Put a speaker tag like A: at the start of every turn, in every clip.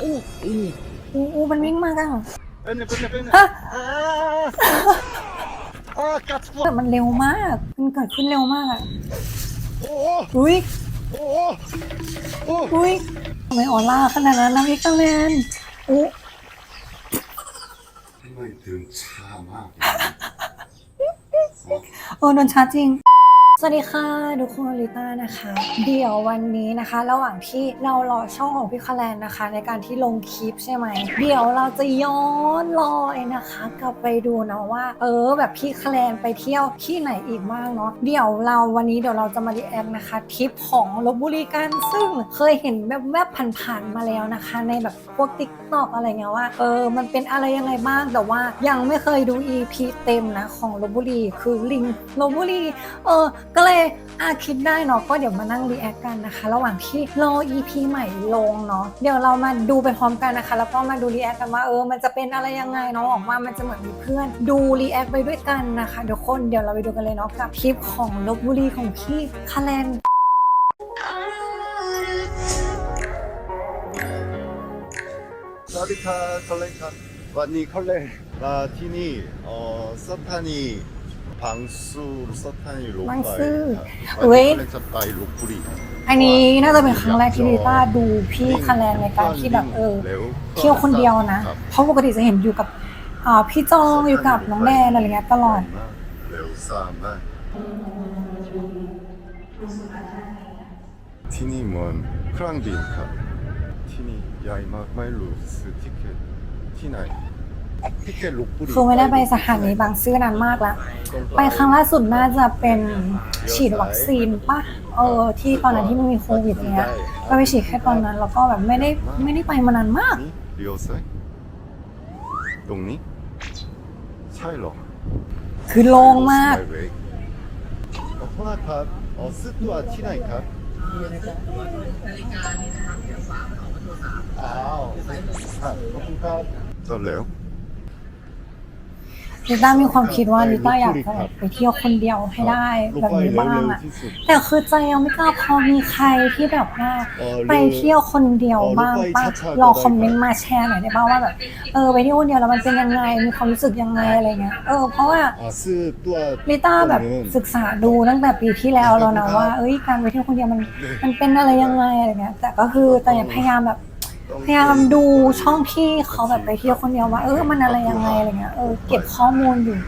A: โอ้โอ้
B: อู้อู้มันวิ่งมากัน
A: เป็นเนี่ยเป็นเนี่ยเป็นเนี่ย
B: ฮะ
A: อ่าอ่ากัด
B: แต่มันเร็วมากมันเกิดขึ้นเร็วมากอะ
A: โอ้
B: อุ้ย
A: โอ้โอ้
B: อุ้ยทำไมออร่าขนาดนั้นนะพี่กังเลนอู้
A: ทำไมถึงช้ามาก
B: เออโดนชาร์จจริง สวัสดีค่ะทุกคนลิต้านะคะ เดี๋ยววันนี้นะคะ ระหว่างที่เรารอช่องของพี่คาแลนนะคะ ในการที่ลงคลิปใช่ไหมเดี๋ยวเราจะย้อนรอยนะคะ กลับไปดูนะว่า เออ แบบพี่คาแลนไปเที่ยวที่ไหนอีกบ้างเนาะเดี๋ยวเราวันนี้เดี๋ยวเราจะมาดีแอคนะคะทริปของลบบุรีกันซึ่งเคยเห็นแบบแวบๆผ่านๆมาแล้วนะคะ ในแบบพวกติ๊กตอกอะไรเงี้ยว่าเออมันเป็นอะไรยังไงบ้างแต่ว่ายังไม่เคยดู EP เต็มนะของลบบุรีคือลิงลบบุรีเออก็เลยอาคิดได้เนาะก็เดี๋ยวมานั่งรีแอคกันนะคะ ระหว่างที่รอ EP ใหม่ลงเนาะเดี๋ยวเรามาดูไปพร้อมกันนะคะ แล้วก็มาดูรีแอคกันว่าเออมันจะเป็นอะไรยังไงเนาะออกมามันจะเหมือนมีเพื่อน ดูรีแอคไปด้วยกันนะคะทุกคนเดี๋ยวเราไปดูกันเลยเนาะกับคลิปของลบบุรีของพี่คาแลน
A: สวัสดีครับคอลเลนครับวันนี้คอลเลนมาที่นี่เอ่อสถานี พังซูสถานีรถ
B: บาง
A: ไฟ
B: ซื่อ
A: ครับ
B: เว้
A: วัน
B: ย
A: นี้คอลเลนจะไปลพบุรี
B: อันนี้น่าจะเป็นครั้งแรกที่ลิต้าดูพี่คาแลนในการที่แบบเออ
A: ร็ว
B: เที่ยวคนเดียวนะ
A: ครับ
B: เพราะปกติจะเห็นอยู่กับอ่าพี่จองอยู่กับน้องแดนอะไรเงี้ยตลอด
A: เร็วสามากที่นี่เหมือนเครื่องบินครับที่นี่ใหญ่มากไม่รู้ซื้อทิเก็ตที่ไหนทิเก็ตลพบุรี
B: คือไม่ได้ไปสถานีบางซื่อนานมากแล้ว ไปครั้งล่าสุดน่าจะเป็นฉีดวัคซีนปะเออ ที่ตอนนั้นที่มันมีโควิดเนี้ยก็ไปฉีดแค่ตอนนั้น แล้วก็แบบไม่ได้ไม่ได้ไปมานานมาก
A: นี่เลี้ยวซ้ายตรงนี้ ใช่เหรอ
B: คือโล่งมาก
A: ขอบคุณครับอ๋อซื้อตัวที่ไหนครับอ้าวครับขอบคุณครับจบแล้ว
B: ลิต้ามีความคิดว่าลิต้าอยากจะแบบไปเที่ยวคนเดียวให้ได้แบบนี้บ้างอะ
A: ที่สุด
B: แต่คือใจยังไม่กล้าพอมีใครที่แบบว่า
A: เออ
B: ไปเที่ยวคนเดียวบ้างป้า
A: เออรู้ไปชัดๆ
B: ลองคอมเมนต์มาแชร์หน่อยได้ป่าว่าแบบเออไปเที่ยวคนเดียวแล้วมันเป็นยังไงมีความรู้สึกยังไงอะไรเงี้ยเออเพราะว่า
A: อ่าซื้อตัว
B: ลิต้าแบบศึกษาดูตั้งแต่ปีที่แล้วแล้วนะว่าเอ้ยการไปเที่ยวคนเดียวมันมันเป็นอะไรยังไงอะไรเงี้ยแต่ก็คือแต่ยังพยายามแบบ พยายามดูช่องที่เขาแบบไปเที่ยวคนเดียวว่าเออมันอะไรยังไงอะไรเงี้ยเออเก็บข้อมูลอยู่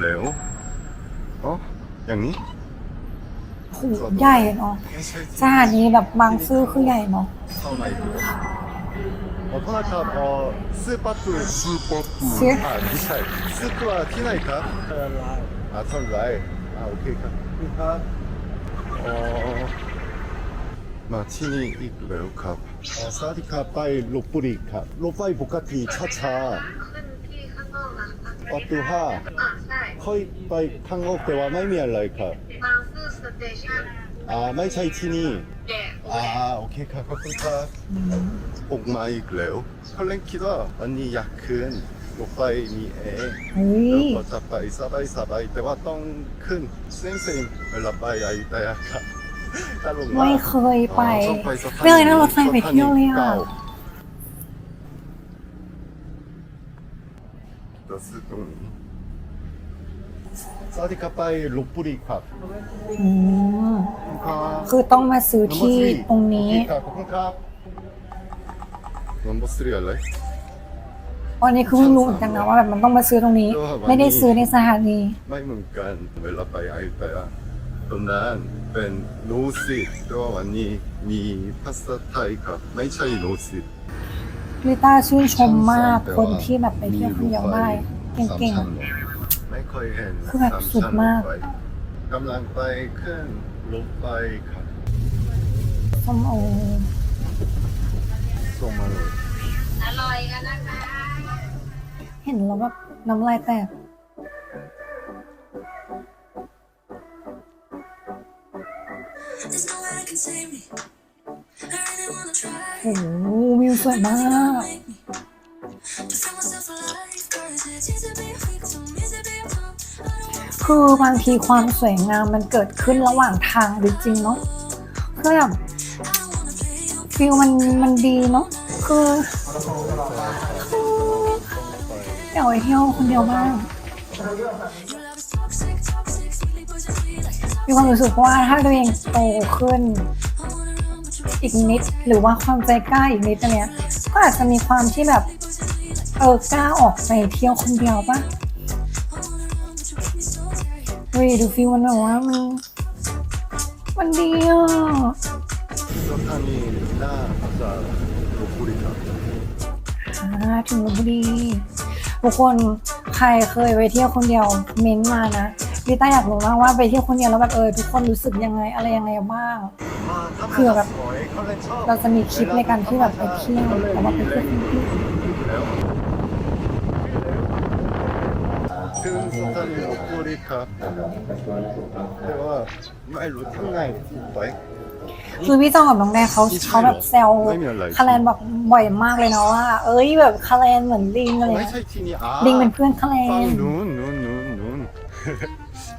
A: เร็วอ๋ออย่างนี้
B: โหใหญ่เนาะ
A: ไม่ใช่
B: สถานีแบบบางซื่อคือใหญ่เนาะ
A: เข้าในดูขอบคุณครับเอ่อซื้อปัตตุซื้อปัตตุ
B: ซื้อ
A: อ่าไม่ใช่ซื้อตัวที่ไหนครับเทอร์ไลน์อ่าเทอร์ไลน์อ่าโอเคครับขอบคุณครับเอ่อมาที่นี่อีกแล้วครับ เอ่อสวัสดีครับไปลพบุรีครับรถไฟปกติช้า
C: ขึ้นที่ข้างนอกอะค่ะ
A: ๆประตูห้า
C: อ่าใช่
A: ค่อยไปข้างนอกแต่ว่าไม่มีอะไรครับ
C: บางซื่อสเตชัน
A: อ่าไม่ใช่ที่นี่
C: แดด
A: อ่าโอเคครับขอบคุณครับออกมาอีกแล้วเขาเล่นคิดว่าวันนี้อยากขึ้นรถไฟมีแอร์
B: เฮ้ย
A: แล้วก็จะไปสบายสบายแต่ว่าต้องขึ้นเส้นเส้นเวลาไปไอ้แต่ครับตลกาก
B: ไม่เคยไป
A: อ๋อต้องสถา
B: ไม่เคยนั่งรถไฟไปเที่ยวเลยอะ
A: ก่าจะซื้อตรงนี้สวัสดีครับไปลพบุรีครับ
B: อืม
A: ขอบคุณครับ
B: คือต้องมาซื้อที่ตรงนี้
A: ขอบคุณครับ number three อะไร
B: วันนี้คือเพิ่งรู้เหมือนกันนะว่าแบบมันต้องมาซื้อตรงนี้
A: เออวันนี้
B: ไม่ได้ซื้อในสถานี
A: ไม่เหมือนกันเวลาไปไอแต่ ตรงนั้นเป็นโนสิตแต่ว่าวันนี้มีภาษาไทยครับไม่ใช่โนสิต
B: ลิต้าชื่นชมมาก
A: แต่
B: คน
A: ว่า
B: ที่แบบไปเที่ยวคนเดียวได้
A: มีรถไฟ
B: เก่ง
A: สามชั้นไม่เคยเห็น
B: คือแบบสุดมาก
A: สชั้นรถไฟกำลังไปขึ้นรถไฟครับ
B: ๆส้มโอ
A: ส่งมาเลย
C: อร่อยกันนะคะ
B: เห็นแล้วแบบน้ำลายแตก โอ้โหวิวสวยมากคือบางทีความสวยงามมันเกิดขึ้นระหว่างทางจริงๆเนาะคือแบบฟิลมันมันดีเนาะคือเดี๋ยวเที่ยวคนเดียวบ้างมีความรู้สึกว่าถ้าตัวเองโตขึ้น อีกนิด หรือว่าความใจกล้าอีกนิดอันเนี้ยก็อาจจะมีความที่แบบเออกล้าออกไปเที่ยวคนเดียวปะเฮ้ยดูฟิวมันแบบว่ามันมันดีอะถึงลบบุรีทุกคนใครเคยไปเที่ยวคนเดียวเม้นมานะลิต้าอยากรู้มากว่าไปเที่ยวคนเดียวแล้วแบบเออทุกคนรู้สึกยังไงอะไรยังไงบ้าง คือแบบเราจะมีคลิปในการที่แบบไปเที่ยวแต่ว่าไปเที่ยวคือสถานี
A: โอคุริครับแต่ว่าไม่รู้ทั้งไงไป
B: คือพี่จองกับน้องแดงเขาเขาแบบแซวคาแรนบอกบ่อยมากเลยเนาะว่า เอ้ยแบบคาแรนเหมือนลิงอะไรลิงเป็นเพื่อนคาแรน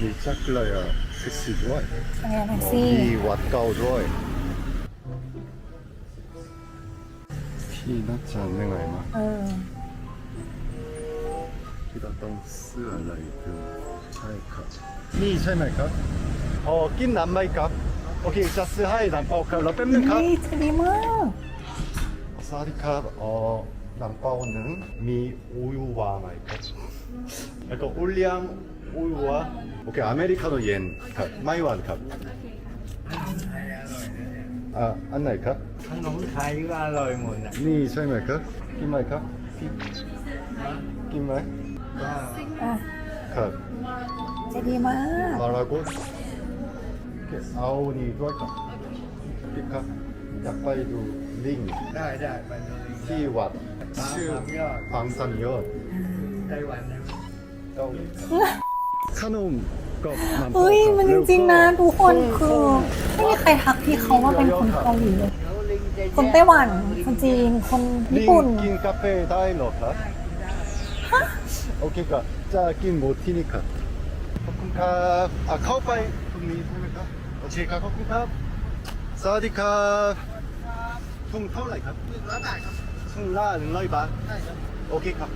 A: มีจักเลยอะแท็กซี่ด้วยมีวัดเก่าด้วยที่น่าจะเหนื่
B: อมากเที่เราต้องเสื้
A: ออะไรคือใช่ค
B: รับนี่ใช่ไหมครับ
A: อ๋อกินน้ำไหมครับโอ
B: เคจะซื้อ
A: ให้น้ำเป่าครับเราเป็นหนึ่งครับนี่จะดีมากสวัสดีครับอ๋อ
B: น้ำเป่าหนึ่งมีอุยวา
A: ไหมครับแล้ว
B: ก็
A: อุเลียง โอ้ยหัวโอเคอเมริกาโนเย็นครับไม่หวานครับอ่าอันไหนครับ
D: ขนมไทยก็อร่อยหมดนี่ใช่
A: ไหมครับกินไหมครับ
D: กินไหม
B: อ่ค
A: รับ
B: จะดีมาก
A: มาลาก็เอานี่ด้วยกันพี่ครับอยาก
D: ไปดูลิงได้ได้ไปดูลิที่
A: วัดชื่อฟังสัมยอด
D: ไต้หวันนะ
A: เกาหลี ขนมกบน้ำตก
B: เฮ้ย มันจริงๆนะทุกคนคือไม่มีใครทักที่เขาว่าเป็นคนเกาหลีเลย
D: คนไต้หวัน คนจีน
B: คนญี่ปุ่น ก
A: ินกาแฟ
B: ได้หรอครั
A: บ
D: ฮะ
A: โอเคครับ
B: จะกินหมดที่นี่ค
A: รับขอบคุณครับอะเข้าไป
B: ตรงนี้
A: ใช่ไหมครับโอเคครับขอบคุณครับสวัสดีครับทุ่งเท่าไหร่ครับหนึ่งร้อยบาทครับทุ่งละหนึ่งร้อยบาทโอ
B: เค
A: ครับ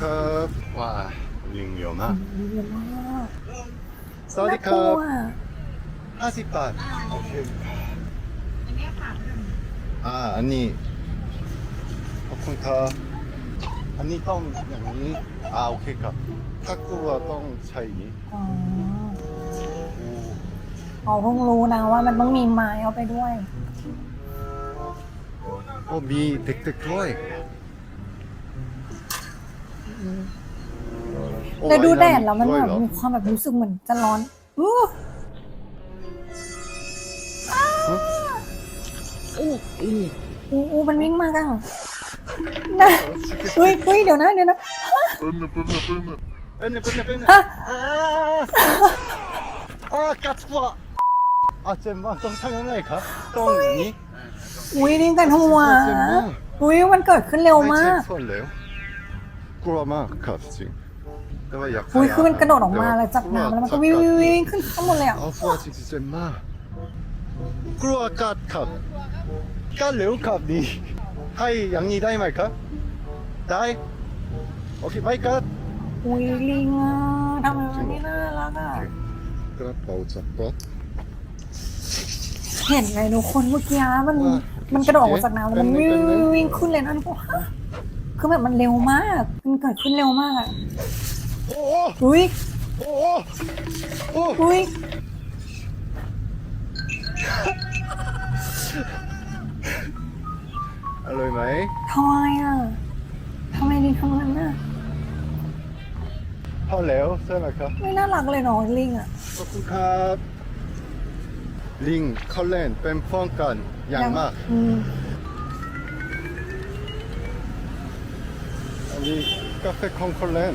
A: ครับว้า ลิงเย
B: อะมาก
A: สวัส
B: ดีครับห้าสิบบา
A: ทโอเคอ่าอันนี้ขอบคุณครับอันนี้ต้องอย่างนี้
B: อ่าโอ
A: เคครับถ้าตัวต้
B: องใช้อ
A: ย่างนี้
B: อ๋ออ๋อเพิ่งรู้นะว่ามันต้องมีไม้เอาไปด้วย
A: โอ้มีเด็กๆด้วย
B: แต่ดูแดดแล้วมันแบบมีความแบบรู้สึกเหมือนจะร้อนอู้อู้อู้มันวิ่งมากอ่ะนะเฮ้ยเฮ้ยเดี๋ยวนะเดี๋ยวนะ
A: 빼네, 빼네, 빼네.
B: 아!
A: 아, 까츠와. 아, 잼마, 똥 상하나에 가? 똥이?
B: อุ้ยนี่กันหัวอุ้ยมันเกิดขึ้นเร็วมาก
A: 하이체 설레요? 꾸라마, 카프지. では
B: อยคือมันกระโดดออกมาแล้วจากน้ำแล้วมันก็วิ่งวิ่งวิ่งขึ้นข้างบนเลยอะ
A: アフアシステムマกลัวกัดครับก็เร็วครับดีให้อย่างนี้ได้ไหมครับ ได้โอ
B: เคไปกับอุ้ยลิงอะทำไมมันไม่น่ารักอะ
A: กระเป๋าจับป๊อ
B: เห็นไงทุกคนเมื่อกี้มันมันกระโดดออกมาจากน้ำแล้วมันวิ่งวิ่งขึ้นเลยนะทุกคนคือแบบมันเร็วมาก มันเกิดขึ้นเร็วมากอะ อุ้ย
A: โอ้โหโอ้
B: โหอุ้ย
A: อร่อยไหม
B: ทำไมอะทำไมลิงทำงั้นอะ
A: พอแล้วใช่
B: ไหมครับไม่น่ารักเลยเนาะลิงอะ
A: ขอบคุ
B: ณ
A: ครับ ลิงเขาเล่นเป็
B: นฟ้
A: องกันอย่างมากอืมอันนี้กาแฟของ
B: เขา
A: เล่น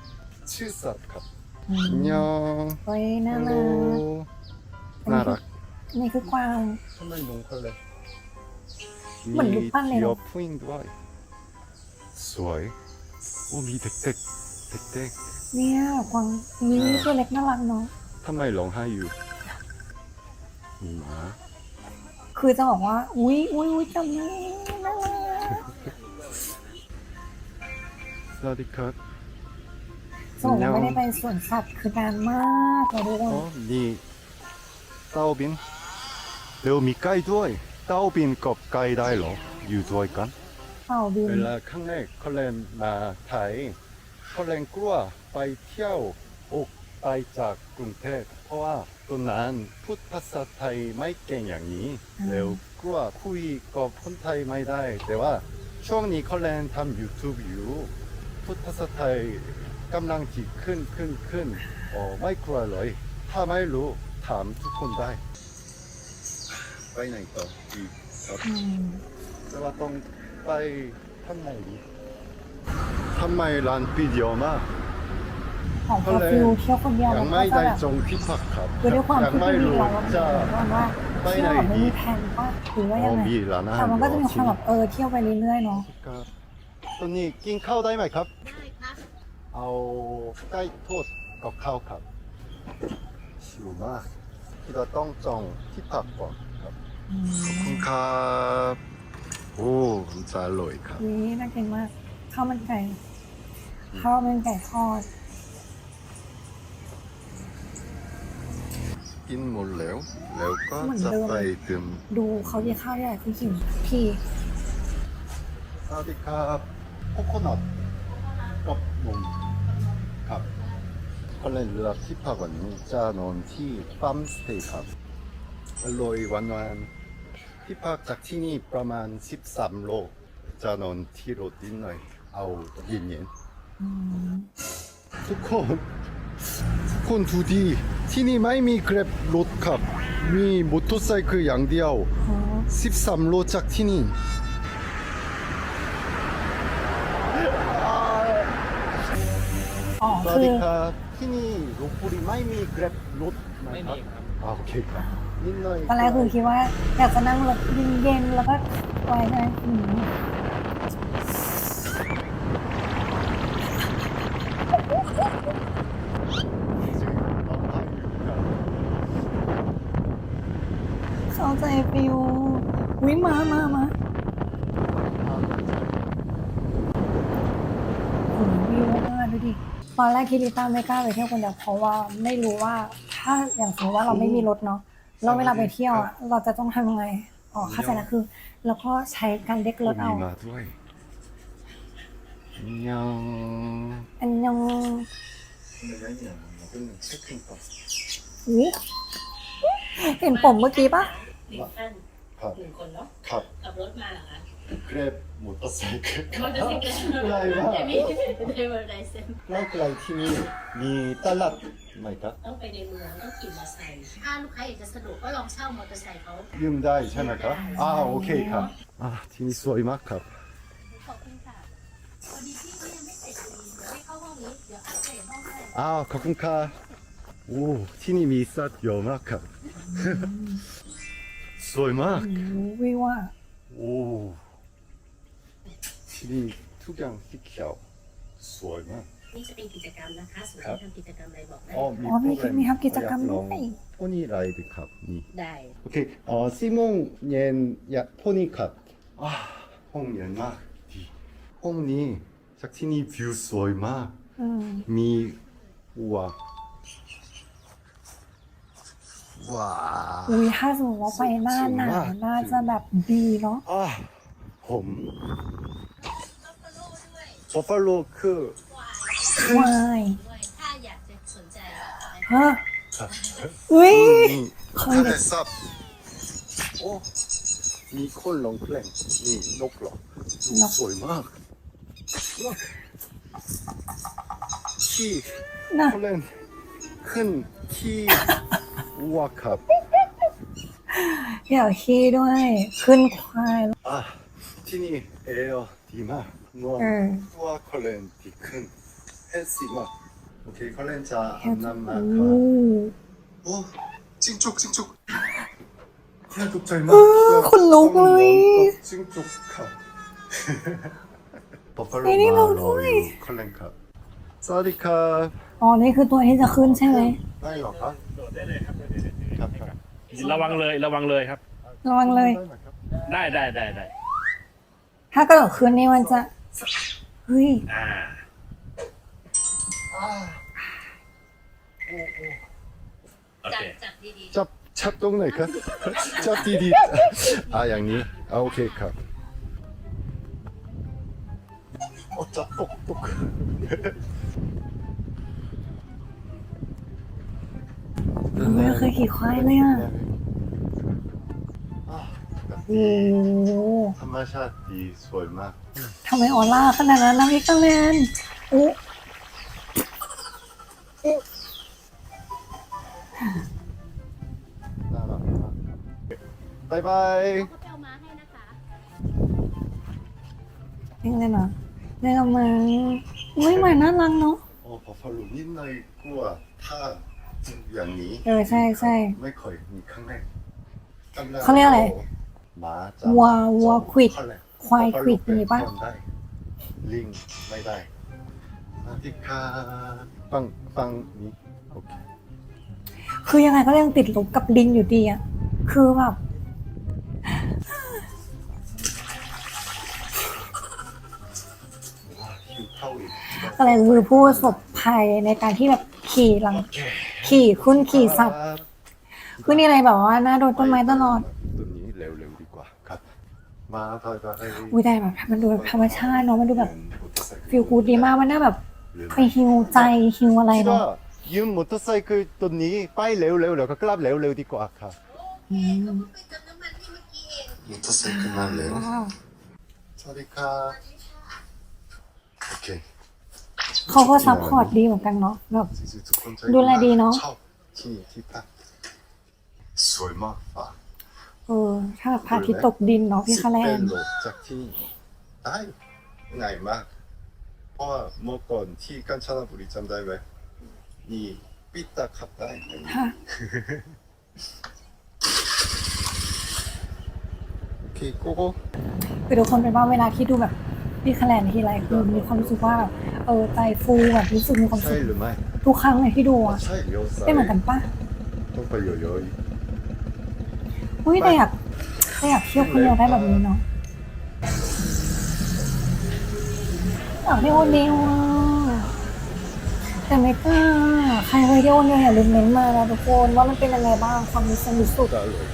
A: ชื่อสัตว์ครับอันยอง
B: โอ้ยน่า
A: ฮัลโหล
B: รัก
A: น่ารัก
B: นี่คือกวาง
A: ทำไมน้องคอลเลน
B: เหมือนรูปปั้นเลยเนอะ
A: เดียวผู้หญิงด้วยสวยโอ้มีเด็กๆเด็ก
B: เนี่ยกวางนี่ตัวเล็กน่ารักเนาะ
A: ๆทำไมร้องไห้อยู่มีหมา
B: คือจะบอกว่า อุ้ยอุ้ยอุ้ยจำได้น่ารัก
A: สวัสดีครับ
B: จะบอกว่าไม่ได้ไปสวนสัตว์คือนานมากเลยทุกค
A: อ๋อนมีเต้าบินเดี๋ยวมีไก่ด้วย เต้าบินกับไก่ได้เหรอ อยู่ด้วยกัน
B: เต่าบิน
A: เวลาครั้งแรกเขาเล่นมาไทยเขาเล่นกลัวไปเที่ยวอกไปจากกรุงเทพเพราะว่าตอนนั้นพูดภาษาไทยไม่เก่งอย่างนี้แล้วกลัวคุยกับคนไทยไม่ได้ แต่ว่าช่วงนี้เขาเล่นทำ YouTube อยู่พูดภาษาไทย กำลังที่ขึ้นขึ้นขึ้นอ๋อไม่กลัวเลย ถ้าไม่รู้ถามทุกคนได้ ไปไหนต่อดีครับ
B: อืม
A: แต่ว่าต้องไปทำไมดีทำไมร้านปิดเยอะมาก
B: ของคาฟิวเที่ยวคนเดียว
A: ยั
B: มัน
A: ง
B: ก็
A: ไม่
B: จะ
A: ได้
B: แบบ
A: จงที่พักครับ
B: คือด้วยความ
A: ยัง
B: ที่
A: ไม่
B: พี่
A: รู้
B: เรา
A: จะ
B: ว่าว่า
A: ไป
B: เที่
A: ไห
B: ย
A: น
B: วไม่
A: ดี
B: มีแผนป่ะหรือว่า
A: อ๋
B: ยั
A: อง
B: ไง
A: มีร้านอาหาร
B: แต่มันก็จะมีความ
A: เหร
B: แบบเออเที่ยวไปเรื่อยๆเนาะ
A: ครับตอนนี้กินข้าวได้ไหมครับ
C: ได้ครับ
A: เอาไก่ทอดกับข้าวครับชิวมากที่เราต้องจองที่พักก่อนครับขอบคุณครับโอ้จะอร่อยครับ
B: นี่น่ากินมากข้าวมันไก่ข้าวมันไก่ทอด
A: กินหมดแล้ว แล้วก็
B: เหมือน
A: จะ
B: เดิม
A: ไปดื่ม
B: ดูเขาเรียกข้าวใหญ่คือหิวพี่
A: สวัสดีครับโคโคนัทกับนมครับ ก็เลยเลือกที่พักวันนี้จะนอนที่ปั๊มสเตย์ครับอร่อยวันวันๆที่พักจากที่นี่ประมาณ13โลจะนอนที่รถนิดหน่อยเอาเย็นๆทุกคนทุกคนดูดีที่นี่ไม่มีแกร็บร วัส
B: คื
A: ดี
B: อ
A: ครับที่นี่ลพบุรีไม่มีแกร็บรถไม่มีครับอ่าโอเคครับนิดหน่อย
B: ตอนแรกคือคิดว่าอยากจะนั่งรถเย็นๆแล้วก็ไว้ใช่ไหมอืมเข้าใจฟิววิมามามาโอ้โหวิวมากดูดิต อนแรกคิดลิต้าไม่กล้าไปเที่ยวคนเดียวเพราะว่าไม่รู้ว่าถ้าอย่างสมมติว่าเราไม่มีรถเนาะแล้วเวลาไปเที่ยวอะเราจะต้องทำยังไงอ๋อเข้าใจแล้วคือแล้วก็ใช้การเด็กรถเอา
A: มีมาด้วยยัง
B: อันยัง
A: เป็นเช็คกิ้งครับ
B: อุ๊ยเห็นผมเมื่อกี้ปะ
E: หนึ่งท่าน
A: ครับ
E: หนึ่งคนเนาะ
A: ครับ
E: ขับรถมาเหรอคะ
A: แก ร็บมอเตอร์ไซค์ครับ
E: มอเตอร์ไซค์
A: ไกลมาก
E: แต่มีเดเวอร์ไลเซน
A: ใกล้ๆที่นี่มีตลาดไหมครับ
E: ต้องไปในเมืองต้องขี่มอเตอร์ไซค์ถ้าลูกค้าอยากจะสะดวกก็ลองเช่ามอเตอร์ไซค์เขา
A: ยืมได้ใช่ไหมครับอ่าโอเคครับอ่าที่นี่สวยมากครับ
E: ขอบคุณค่ะพอดีพี่เขายังไม่เสร็จดีเดี๋ยวให้เข้าห้องนี้เดี๋ยวอัปเดตห้องให้
A: อ้าวขอบคุณครับโอ้ที่นี่มีสัตว์เยอะมากครับ สวยมาก
B: โอ้วิวอะ
A: โอ้ นี่ทุกอย่างสีเขียวสวยมาก
E: นี่จะเป็นกิจกรรมนะคะส่วน
A: ครับ
E: ที่ทำกิจกรรมอะไรบอกได้
A: อ๋อ
B: อ๋อมี
A: โปรแกร
B: มีทำกิจกรรม
A: อยาล
B: ด้
A: อ
B: ว
A: ง
B: ย
A: พวกนี้อะไรดีครับนี่
E: ได้
A: โอเคอ๋อสี่โมงเย็นอยากพวกนี้ครับอ่าห้องเย็นมากดีห้องนี้จากที่นี่วิวสวยมาก
B: อืม
A: มีวัวว้าว
B: อุ้ยถ้าสมมติว่าไปหน้าหนาวน่าจะแบบดีเนาะ
A: อ่าผม บัฟฟาโลคือ
E: ควา
B: วาย
E: ด้วยถ้าอยากจะสนใจ
B: ฮะอุ้ย
A: นี่
B: เขา
A: ทะ
B: เด็
A: เล
B: ก
A: ซับโอ้มีคนลงเพลงนี่นกเหรอดูสวยมากที่
B: นะ
A: เขาเล่นขึ้นที่วัวครับ
B: อยากขี้ด้วย ขึ้นควาย
A: อะที่นี่เอลดีมาก นวล
B: เออ
A: ตัวเขาเล่นดีขึ้นเฮดสีมากโอเคเขาเล่นจะอา
B: แค่
A: บน้ำมา
B: โอ้
A: ครับโอ้จิ้งจุกจิ้งจุกเฮ้ยตกใจมาก
B: คนลุกเลย
A: จิ้งจุกครับปอปลาโล
B: ไอ้นี่
A: มา
B: เรา
A: ร
B: ด้
A: อ
B: วย
A: อยู่เขาเล่นครับสวัสดีครับ
B: อ๋อ นี่คือตัวที่จะขึ้นใช่ไหม
A: ได้หรอครับโดดได้เลยครับครับครับ
F: ระวังเลยระวังเลยครับ
B: ระวังเลย
A: ได้ไหมครับ
F: ได้ได้ได้ได้
B: ถ้ากระโดดขึ้นนี่มันจะ เฮ้ย
F: อ่า
A: อ่าโอ้โอ้
F: โอ
E: จั
F: เค
E: บจับดี
A: จับจับตรงไหนครับ จับดีๆอ่าอย่างนี้อ่าโอเคครับโอ้จับตกตก
B: ไม่เคยขี่ควายเลยอะ
A: อ่าแบบ
B: โอ้
A: ดี
B: โห
A: ธรรมชาติดีสวยมาก
B: ทำไมออร่าขนาดนั้นนะพี่กังแลนโอ้
A: น่ารักมากบายบาย
E: ๆเขาไปเอามาให้นะคะ
B: ยังไงนะเล่นกับมังไม่ใหม่น่ารักเนาะ
A: โอ้พอฟังนิดหน่อยกลัวถ้าอย่างนี้
B: เออใช่ใช่
A: ไม่เคยมีครั้งแรก
B: เขาเรียกอะไร
A: หมาจะ
B: วัววัวควิด
A: เขาเรียก
B: ควายควิดมีปะ
A: คนได้ ลิงไม่ได้นาฬิกาฟังฟังนี้โอเค
B: คือยังไงก็ยังติดลบกับลิงอยู่ดีอะคือแบบ
A: หิวข้าวอีก
B: อะไรคือผู้ประสบภัยในการที่แบบขี่หลังขี่คุ้นขี่สัตว์ คือนี่อะไรแบบว่าหน้าโดนต้นไม้ตลอด
A: ตัวนี้เร็วๆดีกว่าครับ มาถอยไป
B: อุ้ยแต่แบบมันดูแบบธรรมชาติเนาะมันดูแบบฟิลกูดดีมากมันน่าแบบไปฮิวใจฮิวอะไร
A: คิด
B: เนาะ
A: ว่ายืมมอเตอร์ไซค์คือตัวนี้ไปเร็วๆแล้วก็กลับเร็วๆดีกว่าครับ
B: อืม
C: ไปเติมน้ำมันที่เมื่อกี้เอง
A: มอเตอร์ไซค์ขึ้นมาเร็ว
B: ว้าว
A: สวัสดีครับโอเค
B: เขาก็ซัพพอร์ตดีเหมือนกันเนาะแบบ
A: จริงๆทุกคนใจ
B: ดูแลดีเนอะ
A: ชอบที่นี่ที่พักสวยมากฟ้า
B: เออ ถ้าแบบพระอาทิตย์ตกดินเนาะพี่คะแน
A: สิบ
B: น
A: เป็นโลจากที่นี่ได้ง่ายมากเพราะว่าเมื่อก่อนที่กัญชาบุรีจำได้ไหมนี่ปิดตาขับได้อย่างนี้
B: ค่ะ
A: โอเคโกโก้
B: คือทุกคนเป็นว่าเวลาที่ดูแบบพี่คะแนนทีไรคือมีความรู้สึกว่าแบบเออใจฟูแบบรู้สึกมีความ
A: ใช่
B: สุข
A: หรือไม่
B: ทุกครั้งเลยที่ดูอะ
A: ใช่เลี้ยวซ้าย
B: เป็นเหมือนกันปะ
A: ต้องไปเยอะ
B: อุ้ ยแต่อยากแต่อยากเที่ยวคนเดียวได้แบบนี้เนาะอยากเที่ยวคนเดียวอะแต่ไม่กล้าใครเคยเที่ยวคนเดียวอย่าลืมเม้นต์มานะทุกคนว่ามันเป็นยังไงบ้างความรู้สึกสึก
A: ๆได้เลย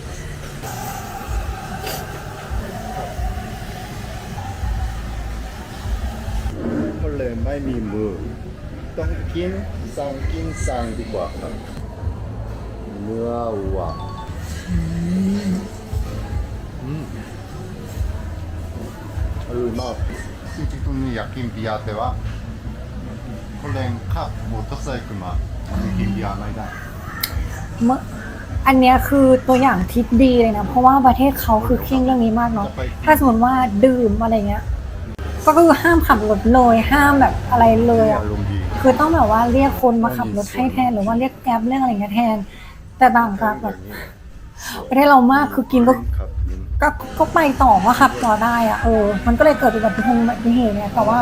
A: คนเลยไม่มีมือ ต้องกินสั่งกินสั่งดีกว่าครับเนื้อวัว อืมอร่อยมากจริงๆตรงนี้อยากกินเบียร์แต่ว่าคนเล่นขับมอเตอร์ไซค์มาไม่กินเบียร์ไม่ได้
B: เมื่ออันเนี้ยคือตัวอย่างที่ดีเลยนะ เพราะว่าประเทศเขาคือเคร่งเรื่องนี้มากเนาะถ้าสมมติว่าดื่มอะไรเงี้ยก็คือห้ามขับรถเลยห้ามแบบอะไรเลยอะ
A: อารมณ์ดี
B: คือต้องแบบว่าเรียกคนมาขับรถให้แทน หรือว่าเรียกแกร็บเรียกอะไรเงี้ยแทน แต่ต่างจากแบบ ประเทศเรามากคือกินก็
A: ครับกิน
B: ก็ก็ไปต่อว่าขับต่อได้อะเออมันก็เลยเกิดอุบัติเหตุอุบัติเหตุเนี่ยแต่ว่า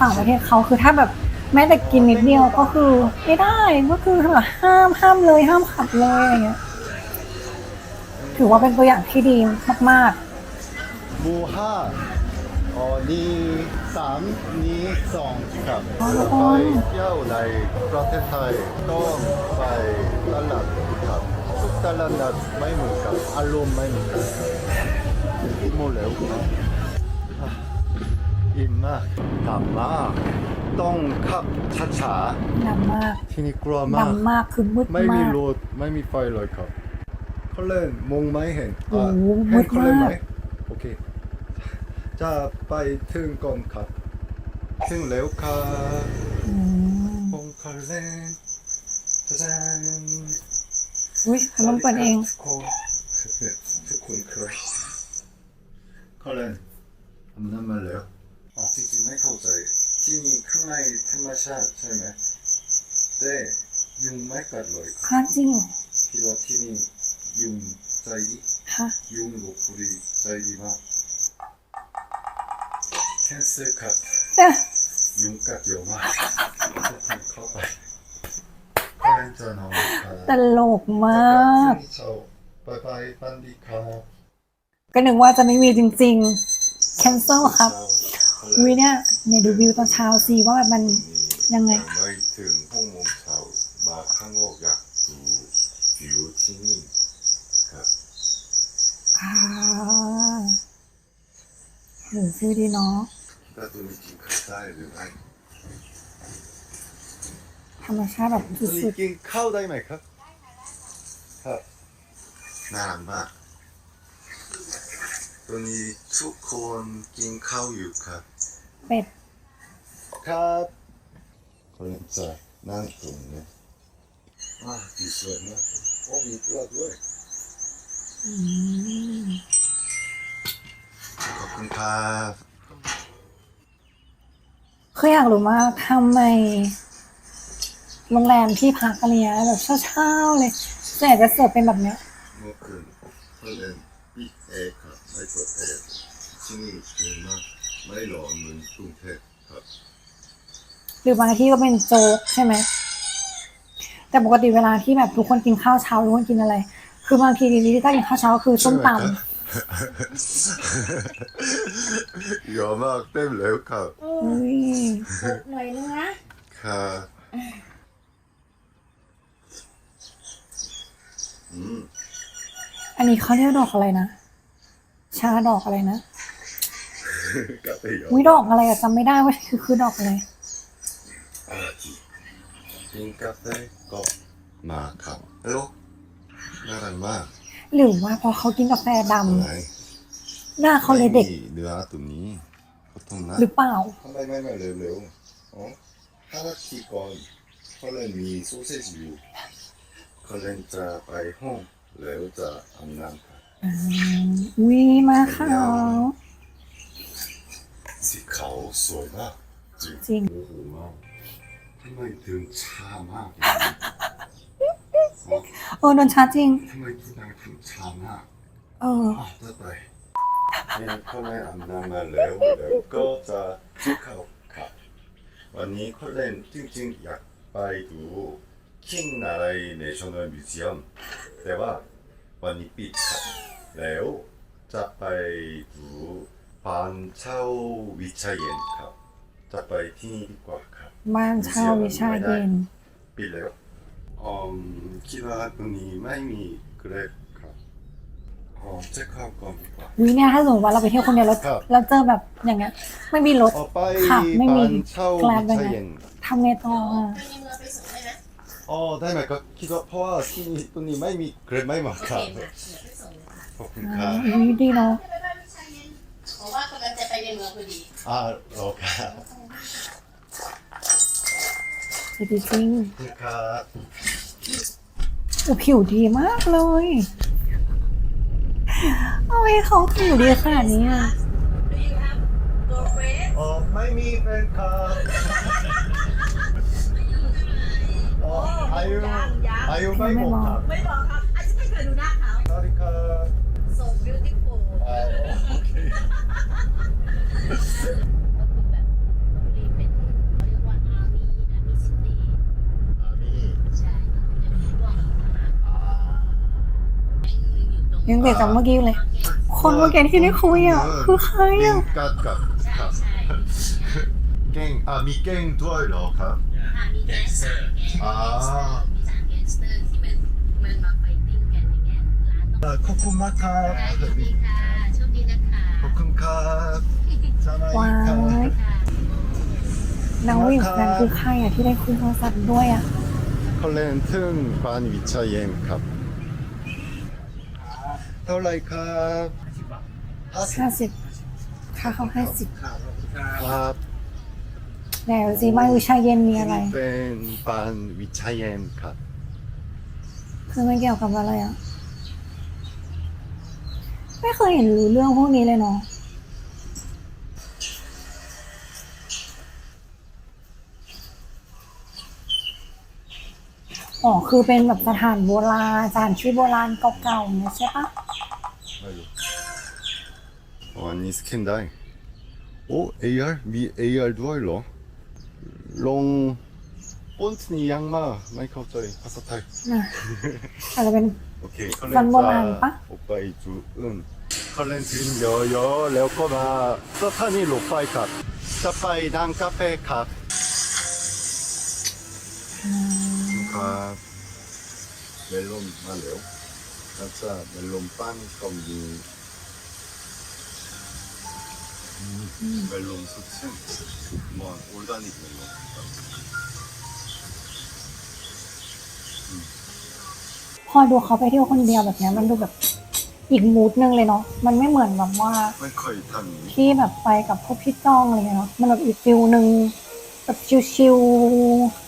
B: ฝั่งประเทศเขาคือถ้าแบบแม้แต่กินนิดเดียวก็คือไม่ได้ก็คือแบบห้ามห้ามเลยห้ามขับเลยอะไรเงี้ยถือว่าเป็นตัวอย่างที่ดีมาก
A: หมูห้าอ๋อนี่สามนี่สองครับไปเที่ยวในประเทศไทยต้องไปตลาด ครับทุกตลาดนัดไม่เหมือนกันอารมณ์ไม่เหมือนกันครับกินหมดแล้วครับอะอิ่มมากกลับมากต้องขับช้า
B: ดำมาก
A: ๆที่นี่กลัวมาก
B: ดำมากคือมืด
A: ไม่มี
B: มาก
A: รถไม่มีไฟเลยครับเขาเล่นมองไม่เห็น
B: โอ้โห
A: เห็นเขาเล่นไหม
B: มืดมาก
A: โอเค จะไปถึงก่อนครับถึงแล้วครับ
B: อืม
A: มองเขาเล่นแจ้ง
B: อุ้ยพัดลมเปิดเอง
A: ทุกคนทุกคนครับเขาเล่นทำน้ำมาแล้วอ๋อจริงๆไม่เข้าใจที่นี่ข้างในธรรมชาติใช่ไหมแต่
B: ตลกมาก
A: เช้าบายบายฟันดีครับ
B: ก็นึกว่าจะไม่มีจริงๆ cancel ครับวิเนี่ยเนี่ยดูวิวตอนเช้าสิว่าแบบมันยังไง
A: ไม่ถึงหกโมงเช้ามาข้างนอกอยากดูวิวที่นี่ครับ
B: อ่าหรือซื้อดีเนาะ
A: ถ้าตัวนี้กินข้าวได้หรือไม่
B: ธรรมชาติแบบ
A: ตัวนี้
B: สุด
A: กินข้าวได้ไหมครับครับ น่ารักมากตัวนี้ทุกคนกินข้าวอยู่ครับ
B: ๆเป็ด
A: ครับคนจะนั่งตรงนี้อ่าดีสวยมากโอ้มีเปลือกด้วย
B: อืม
A: ขอบคุณครับ
B: คืออยากรู้มากทำไมโรงแรมที่พักอะไรเงี้ยแบบเช้าๆเลยส่วนใหญ่จะเสิร์ฟเป็นแบบเนี้ย
A: เมื่อคืนเพื่อนปิดแอร์ครับไม่เปิดแอร์ที่นี่เย็นมากไม่ร้อนเหมือนกรุงเทพครับ
B: หรือบางที่ก็เป็นโจ๊กใช่ไหมแต่ปกติเวลาที่แบบทุกคนกินข้าวเช้าทุกคนกินอะไร คือบางทีดีๆที่ถ้ากินข้าวเช้าคือส้มต
A: เยอะมากเต็มแล้วครับำ
B: อุ้ย
E: หน่อยนึงนะ
A: ครับอืม
B: อันนี้เขาเรียกดอกอะไรนะชาดอกอะไรนะ
A: กาแฟเยอะ
B: วิดอกอะไรอะจำไม่ได้ว่าคือคือดอกอะไร
A: อ่าจีกินกาแฟก็มาครับฮัลโหลน่ารักมาก
B: หรือว่าเพอเขากินกาแฟด
A: อะไรำ
B: หน้าเขาเลยเด็ก
A: ไม่มีเนื้อตรงนี้เขาต้องนะ
B: หรือเปล่า
A: ทำไมไม่มาเร็วๆอ๋อห้านาทีก่อนเขาเล่นมีโซเซจอยู่เขาเล่นจะไปห้อง แล้วจะอาบน้ำครับ
B: อืมวิมาค่ะ
A: สีขาวสวยมากจริง
B: จริง
A: โอ้โหมากทำไมถึงช้ามาก
B: เออโดนชาจริง
A: ทำไมทุกอย่างถึงช้ามาก
B: เออ
A: อะต่อไปนี่เขาเล่นอาบน้ำมาแล้วแล้วก็จะทุกเขาครับวันนี้เขาเล่นจริงๆอยากไปดู คิงนาไลเนชั่นแนลมิวเซียมแต่ว่าวันนี้ปิดครับแล้วจะไปดูบ้านเช่าวิชัยเย็นครับจะไปที่นี่ดีกว่าครับ
B: บ้านเช่าวิชาเย็น
A: ปิดแล้วอืมคิดว่าตรงนี้ไม่มีเกรดครับอ๋อเช็คเข้าก่อนดีกว่า
B: วิเนี่ยถ้าสมมติว่าเราไปเที่ยวคนเดียวแล้ว
A: ครับ
B: แล้วเจอแบบอย่างเงี้ยไม่มีรถ
A: ออกไป
B: ค่ะไม่มี
A: บ้านเช่า
B: แกลบ
A: วิ
B: ไปไหม
A: ชัยเย็น
B: ทำไงต่ออะ
C: ไม่มีเรือไปส่งได้ไหม
A: อ๋อได้ไหมครับคิดว่าเพราะว่าที่นี่ตรงนี้ไม่มีเกรดไม่มา
C: โอ
A: ค
C: เครับค่ะเดี๋ยวไปส่งเลยค่ะ
A: ขอบคุณค
B: อ่า
A: รับ
B: วิดีเนาะ
C: ไม่ได้ไม่ใช่เย็นเพราะว่ากำลังจะไปในเมืองพอดี
A: อ่ารอครับ
B: จริงจริง
A: ขอบคุณครับ
B: ๆโอ้ผิวดีมากเลยทำไมเขาผิวดีขนาดนี้อะ
C: Do you have girlfriend
A: อ๋อไม่มีแฟนครับ อ๋ออายุอายุไม่บอกครับ
C: ไม่บอกครับอาจจะไม่เคยดูหน้าเขา
A: สวัสดีครับ
C: so beautiful
A: อ่าโอเค
E: ก็คือแบบรีเป็นเขาเรียกว่าอาร์มี่อาร์มี่ซิตี้
A: อามี
E: ใช่ก็คือจะมีพวกแม่งอยู่ตรง
B: ยังเด็กจากเมื่อกี้อยู่เลย คนเมื่อกี้ที่ได้คุยอะ คือใคร
A: เก่ง
B: อะ
A: กัดกับ
E: ใช่
A: ครับ
E: ใช่
A: เก่งอ่ามีเก่งด้วยเหรอครับ
E: ค่ะมีแก๊งสเตอร์แก๊ง
A: อ่า
E: มีสามแก๊งสเตอร์ที่มันมันมาไฟติ้งกันอย่างเงี้ยร้านต้อง
A: เอ่อขอบคุณมากครับ
E: ได้ยินดีค่ะโชคดีนะคะ
A: ขอบคุณครับสวัสดี
B: ว้า
A: ครับ
B: ย
E: ค่ะ
B: วนางวิ่งนั้นคือใครอะที่ได้คุยโทรศัพท์ด้วยอะ
A: คอลเลนทึ่งบานวิชาเยมครับ เท่าไหรครับห้าสิบ
B: ห้าสิบค่าเขาห้าสิบ
A: ครับ
B: ไหนดูสิบ้านวิชาเย็นมีอะไร
A: เป็นบ้านวิชาเย็นครับ
B: คือมันเกี่ยวกับอะไรอะ ไม่เคยเห็นรู้เรื่องพวกนี้เลยเนาะอ๋อคือเป็นแบบสถานโบราณสถานที่โบราณเก่าๆเนี่ใช่ปะ
A: อันนี้สแกนได้โอ้ AR มี AR ด้วยเหรอ 롱 본트니 양마 마이크 업자리 파사타이.
B: นะอาจจะเป็น
A: 오케이.
B: 건 뭐만 봐?
A: 오빠이 주은. 컬렌트 여여 레오코마 서타니 로파이 캅. 사파이 당 카페 캅. 캅. 멜론 말래요. 진짜 멜론 빵 껌이 Melon tutsun.
B: พอดูเขาไปเที่ยวคนเดียวแบบนี้มันดูแบบอีกมูดนึงเลยเนาะ มันไม่เหมือนแบบว่า
A: ไม่คยที่
B: แบบไปกับพวกพี่จ้องอะไรเนาะ มันแบบอีกฟิลหนึ่งแบบชิวๆ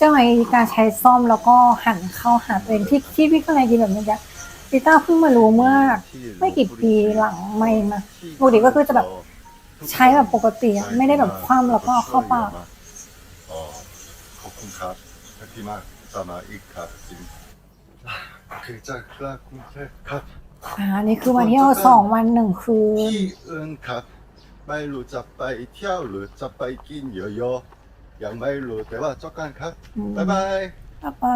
B: ช่ไหมการใช้ซ่อมแล้วก็หันเข้าหาตัวเองที่ที่พี่ข้างในกินแบบนี้จ้ะลิต้าเพิ่งมารู้เมื่อไม่กี่ปีหลังไม่นะปกติก็คือจะแบบใช้แบบปกติอะไม่ได้แบบคว่ำแล้วก็เอาเข้าปาก
A: อ๋อขอบคุณครับแฮปปี้มากจะมาอีกครับจริงคือจากกลางกรุงเทพครับ
B: อ่าอันนี้คือมาเที่ยวสองวันหนึ่งคืน
A: พี่เอิญครับ ไม่รู้จะไปเที่ยวหรือจะไปกินเยอะๆ ยังไม่รู้แต่ว่าเจอกันครับ
B: อืม
A: บ๊ายบาย
B: ต่อไป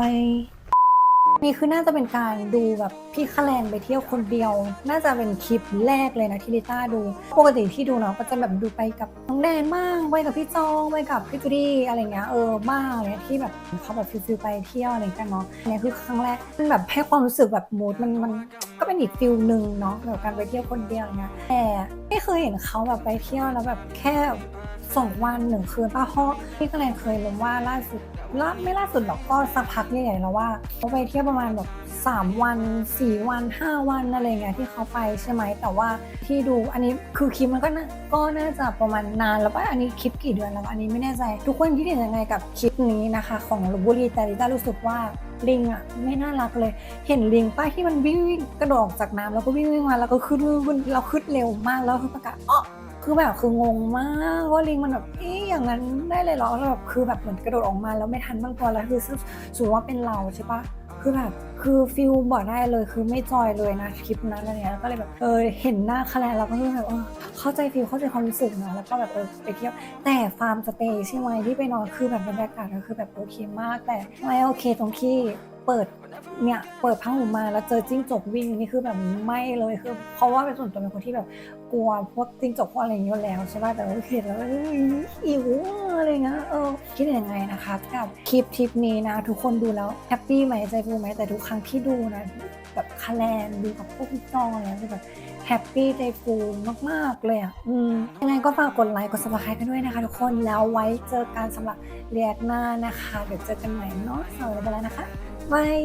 B: นี่คือน่าจะเป็นการดูแบบพี่คาแลนไปเที่ยวคนเดียว น่าจะเป็นคลิปแรกเลยนะที่ลิต้าดู ปกติที่ดูเนาะก็จะแบบดูไปกับน้องแดนบ้างไปกับพี่จองไปกับพี่จูดี้อะไรเงี้ยเออบ้างอะไรเงี้ยที่แบบเขาแบบฟิลๆไปเที่ยวอะไรกันเนาะอันนี่คือครั้งแรกมันแบบให้ความรู้สึกแบบมูดมันมันก็เป็นอีกฟิลหนึ่งเนาะแบบการไปเที่ยวคนเดียวเงี้ยแต่ไม่เคยเห็นเขาแบบไปเที่ยวแล้วแบบแค่ สองวันหนึ่งคืนป้าเพราะพี่คาแลนเคยลงว่าล่าสุดล่าไม่ล่าสุดหรอกก็สักพักใหญ่ๆแล้วว่าเขาไปเที่ยวประมาณแบบ3วัน4วัน5วันอะไรเงี้ยที่เขาไปใช่ไหมแต่ว่าที่ดูอันนี้คือคลิปมันก็น่าก็น่าจะประมาณนานแล้วป่ะอันนี้คลิปกี่เดือนแล้วอันนี้ไม่แน่ใจ ทุกคนคิดเห็นยังไงกับคลิปนี้นะคะ ของลบบุรีแต่ลิต้ารู้สึกว่า ลิงอะไม่น่ารักเลย เห็นลิงป้าที่มันวิ่งวิ่งกระโดดออกจากน้ำแล้วก็วิ่งวิ่งมาแล้วก็ขึ้นเราขึ้นเร็วมากแล้วคือประกาศอ๋อคือแบบคืองงมากว่าลิงมันแบบเอ๊ะอย่างนั้นได้เลยเหรอแล้วแบบคือแบบเหมือนกระโดดออกมาแล้วไม่ทันบ้างตัวแล้วคือสูว่าเป็นเราใช่ปะ คือแบบคือฟิลบอกได้เลยคือไม่จอยเลยนะคลิปนั้นอะไรเงี้ยแล้วก็เลยแบบเออเห็นหน้าคะแนนเราก็คือแบบเออเข้าใจฟิลเข้าใจความรู้สึกนะแล้วก็แบบเออไปเที่ยวแต่ฟาร์มสเตย์ใช่ไหมที่ไปนอนคือแบบบรรยากาศก็คือแบบโอเคมาก แต่ไม่โอเคตรงที่ เปิดเนี่ยเปิดผ้าห่มมาแล้วเจอจิ้งจกวิ่งนี่คือแบบไม่เลยคือ เพราะว่าเป็นส่วนตัวเป็นคนที่แบบกลัวพวกจิ้งจกพวกอะไรอย่างเงี้ยแล้วใช่ป่ะแต่ว่าเห็นแล้วเอ้ยอิวอะไรเงี้ยเออคิดยังไงนะคะกับคลิปทริปนี้นะ ทุกคนดูแล้วแฮปปี้ไหมใจฟูไหมแต่ทุกครั้งที่ดูนะแบบคะแนนดูกับพวกพี่จองอะไรเงี้ยคือแบบแฮปปี้ใจฟูมากๆเลยอะอืมยังไงก็ฝากกดไลค์กด subscribe กันด้วยนะคะ ทุกคนแล้วไว้เจอกันสำหรับเรียกหน้านะคะ เดี๋ยวเจอกันใหม่เนาะสวัสดีไปแล้วนะคะ บาย